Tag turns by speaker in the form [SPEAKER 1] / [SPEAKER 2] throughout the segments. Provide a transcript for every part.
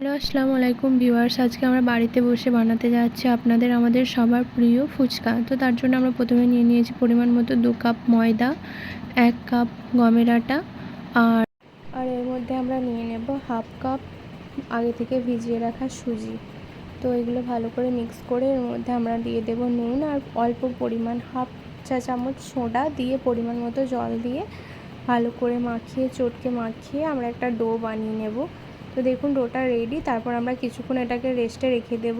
[SPEAKER 1] Hello, আসসালামু আলাইকুম viewers. আজকে আমরা বাড়িতে বসে বানাতে যাচ্ছি আপনাদের, আমাদের সবার প্রিয় ফুচকা। তো তার জন্য আমরা প্রথমে নিয়ে নিয়েছি পরিমাণ মতো দু কাপ ময়দা, এক কাপ গমের আটা আর আর এর মধ্যে আমরা নিয়ে নেব হাফ কাপ আগে থেকে ভিজিয়ে রাখা সুজি। তো এগুলো ভালো করে মিক্স করে এর মধ্যে আমরা দিয়ে দেব নুন আর অল্প পরিমাণ হাফ চা চামচ সোডা দিয়ে পরিমাণ মতো জল দিয়ে ভালো করে মাখিয়ে, চটকে মাখিয়ে আমরা একটা ডো বানিয়ে নেব। তো দেখুন ডোটা রেডি তারপর আমরা কিছুক্ষণ এটাকে রেস্টে রেখে দেব।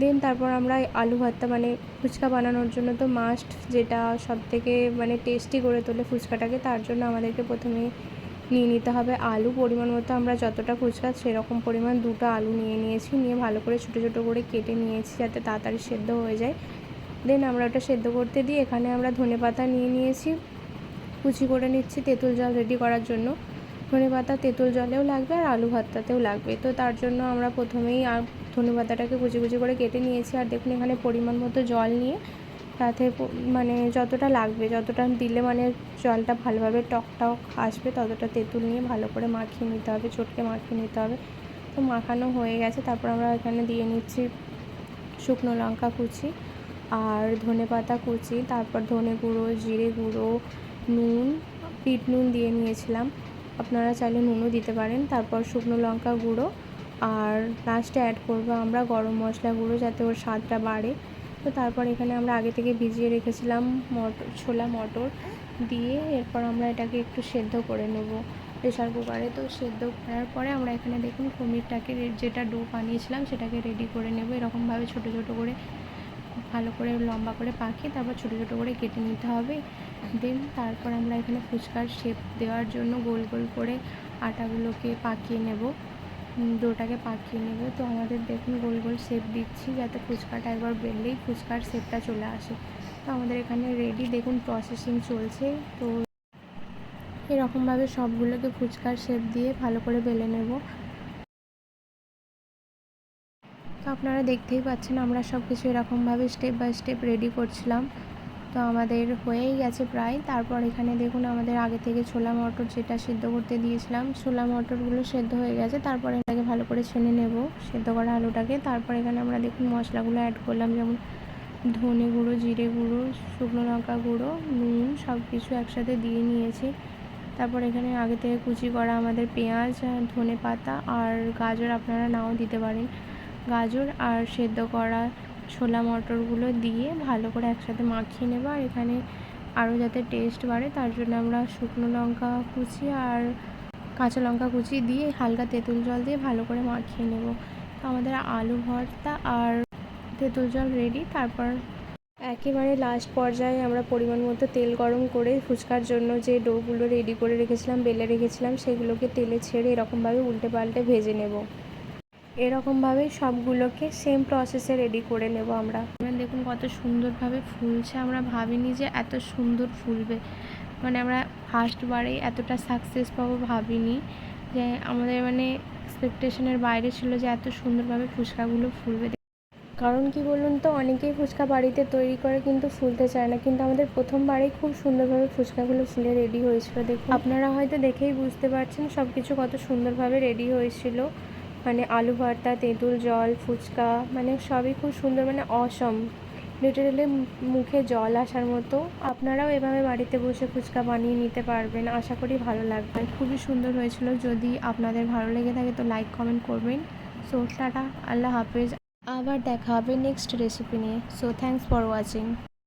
[SPEAKER 1] দেন তারপর আমরা আলু ভর্তা মানে ফুচকা বানানোর জন্য তো মাস্ট যেটা সব থেকে মানে টেস্টি করে তোলে ফুচকাটাকে, তার জন্য আমাদেরকে প্রথমে নিয়ে নিতে হবে আলু। পরিমাণ মতো আমরা যতটা ফুচকা, সেরকম পরিমাণ দুটো আলু নিয়ে নিয়েছি। নিয়ে ভালো করে ছোটো ছোটো করে কেটে নিয়েছি যাতে তাড়াতাড়ি সেদ্ধ হয়ে যায়। দেন আমরা ওটা সেদ্ধ করতে দিই এখানে আমরা ধনে পাতা নিয়ে নিয়েছি। কুচি করে নিচ্ছি তেঁতুল জল রেডি করার জন্য। ধনে পাতা তেঁতুল জলেও লাগবে আর আলু ভর্তাতেও লাগবে। তো তার জন্য আমরা প্রথমেই আর ধনে পাতাটাকে কুচি কুচি করে কেটে নিয়েছি আর দেখুন এখানে পরিমাণ মতো জল নিয়ে তাতে মানে যতটা লাগবে, যতটা দিলে মানে জলটা ভালোভাবে টক টক আসবে, ততটা তেঁতুল নিয়ে ভালো করে মাখিয়ে নিতে হবে চটকে মাখিয়ে নিতে হবে। তো মাখানো হয়ে গেছে, তারপর আমরা এখানে দিয়ে নিচ্ছি শুকনো লঙ্কা কুচি আর ধনে পাতা কুচি, তারপর ধনে গুঁড়ো, জিরে গুঁড়ো, নুন, বিট নুন দিয়ে নিয়েছিলাম। আপনারা চাইলে নুনও দিতে পারেন, তারপর শুকনো লঙ্কা গুঁড়ো, আর লাস্টে অ্যাড করব আমরা গরম মশলা গুঁড়ো যাতে ওর স্বাদটা বাড়ে। তো তারপর এখানে আমরা আগে থেকে ভিজিয়ে রেখেছিলাম মটর ছোলা মটর দিয়ে এরপর আমরা এটাকে একটু সেদ্ধ করে নেব প্রেশার কুকারে। তো সেদ্ধ করার পরে আমরা এখানে দেখুন পনিরটাকে যেটা ডো বানিয়েছিলাম সেটাকে রেডি করে নেব। এরকমভাবে ছোটো ছোটো করে ভালো করে লম্বা করে পাকিয়ে তারপর ছোটো ছোটো করে কেটে নিতে হবে। দেন তারপর আমরা এখানে ফুচকার শেপ দেওয়ার জন্য গোল গোল করে আটাগুলোকে পাকিয়ে নেব। ডোটাকে পাকিয়ে নেব। তো আমাদের দেখুন গোল গোল শেপ দিচ্ছি যাতে ফুচকাটা একবার বেললেই ফুচকার শেপটা চলে আসে। তো আমাদের এখানে রেডি দেখুন প্রসেসিং চলছে। তো এরকমভাবে সবগুলোকে ফুচকার শেপ দিয়ে ভালো করে বেলে নেব। আপনারা দেখতেই পাচ্ছেন, আমরা সব কিছু এরকমভাবে স্টেপ বাই স্টেপ রেডি করছিলাম। তো আমাদের হয়েই গেছে প্রায়। তারপর এখানে দেখুন, আমাদের আগে থেকে ছোলা মটর যেটা সিদ্ধ করতে দিয়েছিলাম, ছোলা মটরগুলো সেদ্ধ হয়ে গেছে। তারপর এটাকে ভালো করে ছেনে নেব, সেদ্ধ করা আলুটাকে। তারপর এখানে আমরা দেখুন, মশলাগুলো অ্যাড করলাম, যেমন ধনে গুঁড়ো, জিরে গুঁড়ো, শুকনো লঙ্কা গুঁড়ো, নুন সব কিছু একসাথে দিয়ে নিয়েছি। তারপর এখানে আগে থেকে কুচি করা আমাদের পেঁয়াজ, ধনে পাতা আর গাজর আপনারা নাও দিতে পারেন। গাজর আর সেদ্ধ করা ছোলা মটরগুলো দিয়ে ভালো করে একসাথে মাখিয়ে নেব। আর এখানে আরও যাতে টেস্ট বাড়ে, তার জন্য আমরা শুকনো লঙ্কা কুচি আর কাঁচা লঙ্কা কুচি দিয়ে হালকা তেঁতুল জল দিয়ে ভালো করে মাখিয়ে নেব। তো আমাদের আলু ভর্তা আর তেঁতুল জল রেডি তারপর একেবারে লাস্ট পর্যায়ে আমরা পরিমাণ মতো তেল গরম করে ফুচকার জন্য যে ডোগুলো রেডি করে রেখেছিলাম, বেলে রেখেছিলাম, সেগুলোকে তেলে ছেড়ে এরকমভাবে উল্টে পাল্টে ভেজে নেব। এরকমভাবে সবগুলোকে সেম প্রসেসে রেডি করে নেব আমরা। দেখুন কত সুন্দরভাবে ফুলছে আমরা ভাবিনি যে এত সুন্দর ফুলবে। মানে আমরা ফার্স্টবারেই এতটা সাকসেস পাবো ভাবিনি। যে আমাদের মানে এক্সপেকটেশনের বাইরে ছিল যে এত সুন্দরভাবে ফুচকাগুলো ফুলবে। কারণ কি বলুন তো অনেকেই ফুচকা বাড়িতে তৈরি করে কিন্তু ফুলতে চায় না কিন্তু আমাদের প্রথমবারেই খুব সুন্দরভাবে ফুচকাগুলো ফুলে রেডি হয়েছিল দেখুন। আপনারা হয়তো দেখেই বুঝতে পারছেন সব কিছু কত সুন্দরভাবে রেডি হয়েছিল। মানে আলু ভর্তা, তেঁতুল জল, ফুচকা মানে সবই খুব সুন্দর মানে অসম। লিটারেলি মুখে জল আসার মতো। আপনারাও এভাবে বাড়িতে বসে ফুচকা বানিয়ে নিতে পারবেন। আশা করি ভালো লাগবে। খুবই সুন্দর হয়েছিল। যদি আপনাদের ভালো লেগে থাকে তো লাইক কমেন্ট করবেন। So tata. আল্লাহ হাফেজ। আবার দেখা হবে নেক্সট রেসিপি নিয়ে। So thanks for watching